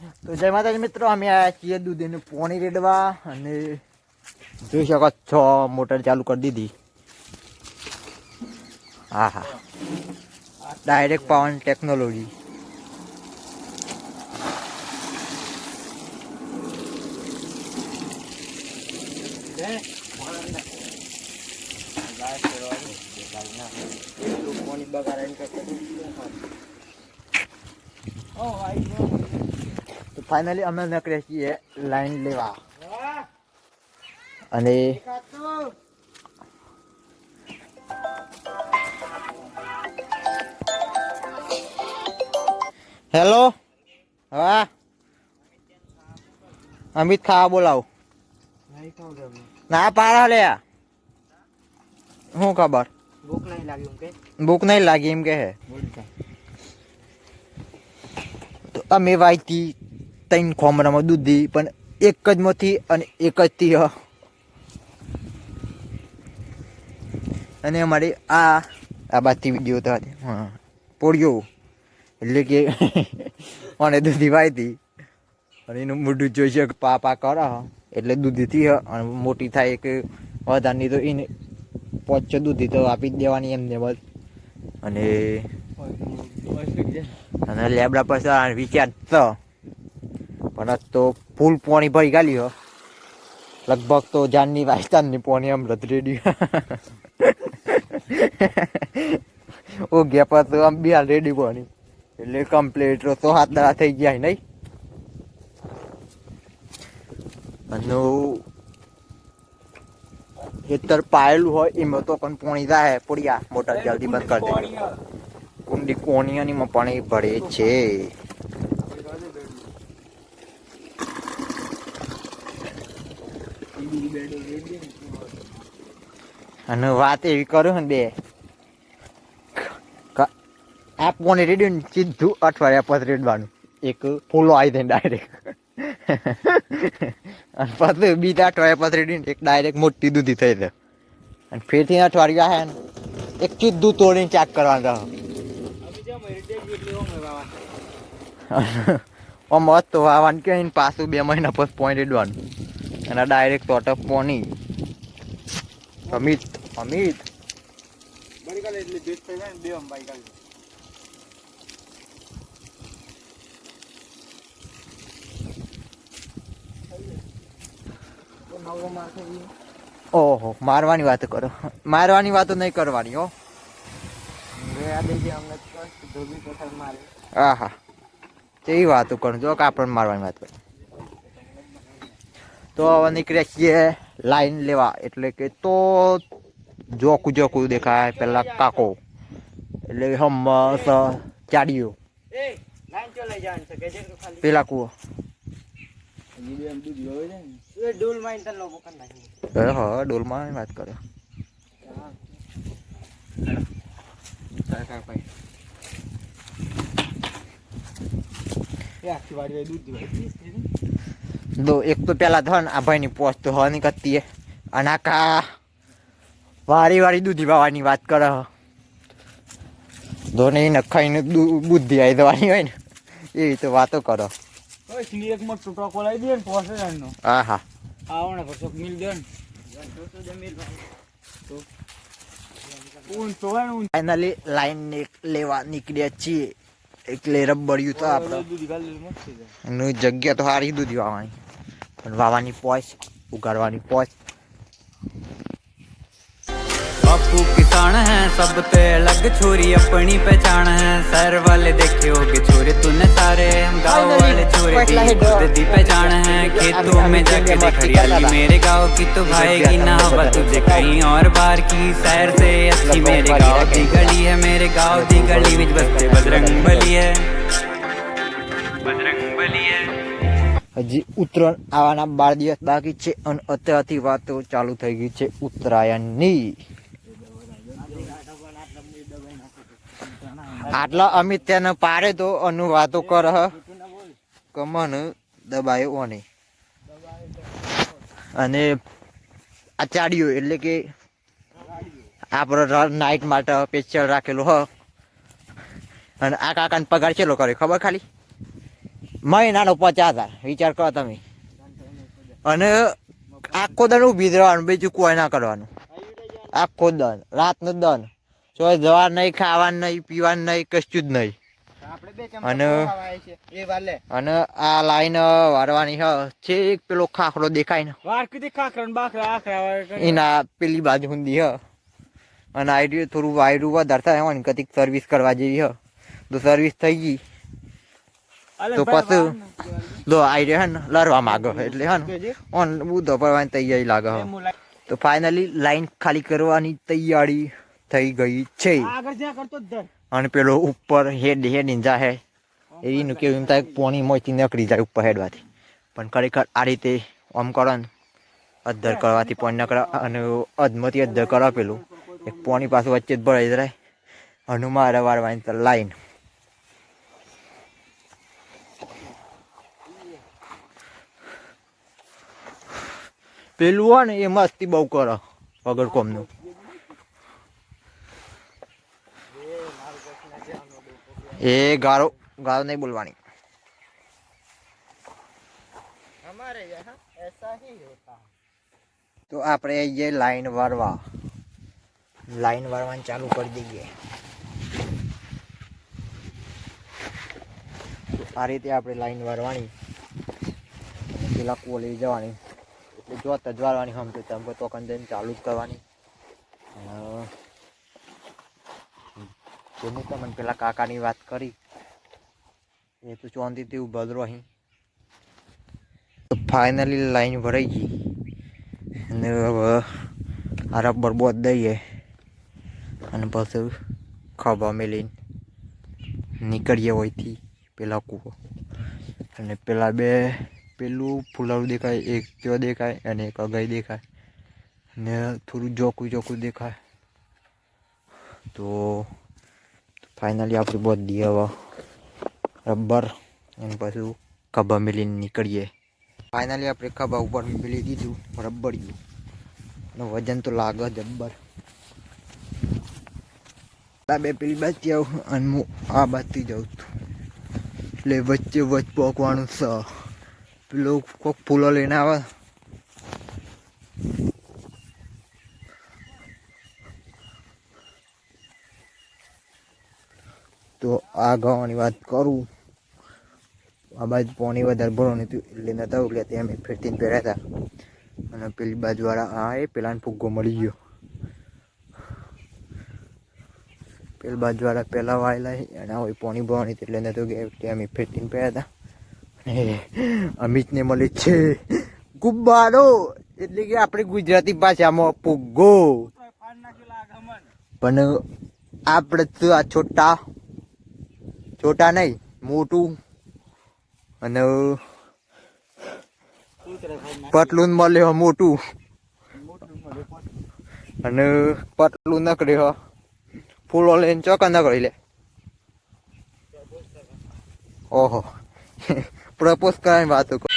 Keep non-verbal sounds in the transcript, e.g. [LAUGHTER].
તો જય માતાજી મિત્રો અમે આવ્યા છીએ દૂધીનું પોણી રેડવા અને જોઈ શકો છો મોટર ચાલુ કરી દીધી. હા હા ડાયરેક્ટ પાવન ટેકનોલોજી તો ફાઇનલી અમે નીકળ્યા છીએ લાઈન લેવા અને હેલો હા અમિત ખાવા બોલાવ ના પારા લે શું ખબર ભૂખ નહીં લાગ્યું કે ભૂખ નહીં લાગી એમ કે હે તો અમે વાયતી ત્રણ ખોમરામાં દૂધી પણ એક જ મથી અને એક જ તી. અને અમારી આ આ બાતી વીડિયો તો હતી. હા પોળિયો. એટલે કે [LAUGHS] મને દૂધી વાયતી. અને એનું મોઢું જોઈ છે પા પા કરે. એટલે દૂધીથી અને મોટી થાય કે વધારની તો એને પોચ દૂધી તો આપી જ દેવાની એમને બસ. અને અને લેબડા પાસે વિચાર તો. પણ આજ તો ફૂલ પોણી ભરી ગાલી હો. લગભગ તો જાનની રાજસ્થાનની પોણી આમ રધરેડી [LAUGHS] ઓ ગયા પર તો આમ બી રેડી પોણી. એટલે કમ્પ્લીટ તો હાથ દડા થઈ ગયા નહીં? અને ખેતર પાયેલું હોય, એમાં તો પણ પોણી જાય પોડિયા મોટર જલ્દી બંધ કરી દે. કુંડી કોણિયાની પાણી ભરે છે. અને વાત એવી કરું ને બે. આ પોણી રેડ્યું ને સીધું અઠવાડિયા પછી રેડવાનું. એક ફૂલો આવી જાય ડાયરેક્ટ અને પછી બીજા અઠવાડિયા પછી રેડ્યું ને એક ડાયરેક્ટ મોટી દૂધી થઈ જાય. અને ફેરથી અઠવાડિયું આવે ને એક સીધું તોડીને ચાક કરવાનું રહો. આમ મસ્ત તો વાવાનું કે પાછું બે મહિના પછી પોઈન્ટ રેડવાનું. અને ડાયરેક્ટ તોટપ પોની અમિત અમિત. ઓહો, મારવાની વાત કરો. મારવાની વાતો નહીં કરવાની, હો. આહા. તેવી વાતો કરું, જો કાપડ મારવાની વાત કરે. તો હવે નીકળ્યા છીએ લાઈન લેવા. એટલે કે તો જોકું જોકું દેખાય પેલા કાકો. એટલે હમસ ચાડીઓ પેલા કુવો. ડોલમાં વાત કરે. ભાઈ. આખી વાડી દૂધ દીવાય. દો એક તો પેલા ધન આ ભાઈની પોસ્ટ તો હની કરતી હે. અને આ કા વારી વારી દૂધી વાવાની વાત કરે ધોને એને ખાઈને બુદ્ધિ આવી દેવાની હોય ને. એવી તો વાતો કરો. દે ને પોસે હા હા આવણે મિલ દે ને. ને ફાઇનલી લાઈન લેવા નીકળ્યા છીએ. એટલે રબડ્યું તો આપણે જગ્યા તો સારી દૂધી વાવવાની પણ વાવાની પોચ ઉગાડવાની પોચ बापू किसान है सबसे अलग छोरी अपनी पहचान है शहर वाले देखे होगे छोरे तूने सारे हम गाँव वाले छोरे भी खुद दी पहचान है खेतों में जाके देख हरियाली मेरे गाँव की तो भाएगी ना हवा तुझे कहीं और बाहर की शहर से अच्छी मेरे गाँव की गली है मेरे गाँव की गली में बसते बजरंग बली है बजरंग बली है હજી ઉત્તરાયણ આવવાના બાર દિવસ બાકી છે અને અત્યારથી વાતો ચાલુ થઈ ગઈ છે ઉત્તરાયણની. આટલા અમિત તેને પારે તો અનુ વાતો કર કમન દબાયો ઓને અને આ ચાડ્યો એટલે કે આપણો નાઇટ માટે પેચર રાખેલો હ. અને આ કાકાને પગાર ચેલો કર્યો ખબર ખાલી? મહિનાનો પચાસ હજાર. વિચાર કરો તમે. અને આખો દન ઊભી રહેવાનું બીજું કોઈ ના કરવાનું. આખો દન રાતનો દન. તો જવા નહીં ખાવાનું નહીં પીવાનું નહીં કશું જ નહીં. અને- અને આ લાઈન વારવાની છે એક પેલો ખાખરો દેખાય ને. એના પેલી બાજુ સુધી હ. અને આઈડિયો થોડું વાયરું વધારતા હોય ને કતિક સર્વિસ કરવા જેવી હ. તો સર્વિસ થઈ ગઈ. તો પાછું- ને. તો હે ને લડવા માગો એટલે હે ને. ઓન બુધો પડવાની તૈયારી લાગે હ. તો ફાઇનલી લાઈન ખાલી કરવાની તૈયારી થઈ ગઈ છે. જ. અને પેલો ઉપર હેડ હેડ ઇંજા હે. એનું કેવું એમ થાય પોણી મોચી નકળી જાય ઉપર હેડવાથી. પણ ખરેખર આ રીતે આમ કરો ને અધ્ધર કરવાથી પોણી નકળે અને અધમતી અદ્ધર કરવા પેલું એક પોણી પાછું વચ્ચે જ ભરાઈ જાય. હનુમાન રવાડવાની તો લાઈન પેલું હોય ને એ મસ્તી બહુ કરે વગર કોમનું. એ ગારો ગારો નહીં બોલવાની. તો આપણે જે લાઈન વારવા. લાઈન વારવાનું ચાલુ કરી દઈએ. આ રીતે આપણે લાઈન વારવાની. પેલા કોલી જવાની. જ વાળવાની સમજો તમે તો કંદન ચાલુ જ કરવાની. જેની તમને પેલા કાકાની વાત કરી. એ તો ચોંતીથી ઊભા જ તો ફાઇનલી લાઈન ભરાઈ ગઈ. અને આ રબર બોધ દઈએ. અને પછી ખભા મેલીને નીકળીએ હોયથી પેલા કૂવો. અને પેલા બે પેલું ફુલાવું દેખાય, એક ત્યો દેખાય અને એક અગાઈ દેખાય. ને થોડું જોકું જોકું દેખાય. તો ફાઇનલી આપણી બધી હવે રબર અને પછી ખભા મેલીને નીકળીએ. ફાઇનલી આપણે ખભા ઉપર મેલી દીધું રબડિયું અને વજન તો લાગે જબ્બર આ બે પેલી બાજુ આવું અને હું આ બાજુથી જાઉં છું. એટલે વચ્ચે વચ પોકવાનું છે. પેલો કોક ફૂલો લઈને આવે. તો આ ગાવાની વાત કરું. આ બાજુ પોણી વધારે ભરવાનું હતું એટલે નતા એટલે ત્યાં અમે ફેરતીને પહેર્યા હતા. અને પેલી બાજુવાળા આ એ પેલાને ફુગ્ગો મળી ગયો. પેલી બાજુવાળા પહેલાં વાયેલા છે અને આ હોય પાણી ભરવાની એટલે નતો ગયા ત્યાં અમે ફેરતીને પહેર્યા હતા. [LAUGHS] અમિતને મળે છે. ગુબ્બારો! એટલે કે આપણે ગુજરાતી ભાષામાં અમને. પણ આપણે તો આ છોટા છોટા નહીં, મોટું. અને પટલું મળે મોટું. અને પતલું નકળી હો. ફૂલો લઈને ચોકા નકળી લે. ઓહો. પ્રપોઝ કરાવી વાતો કરો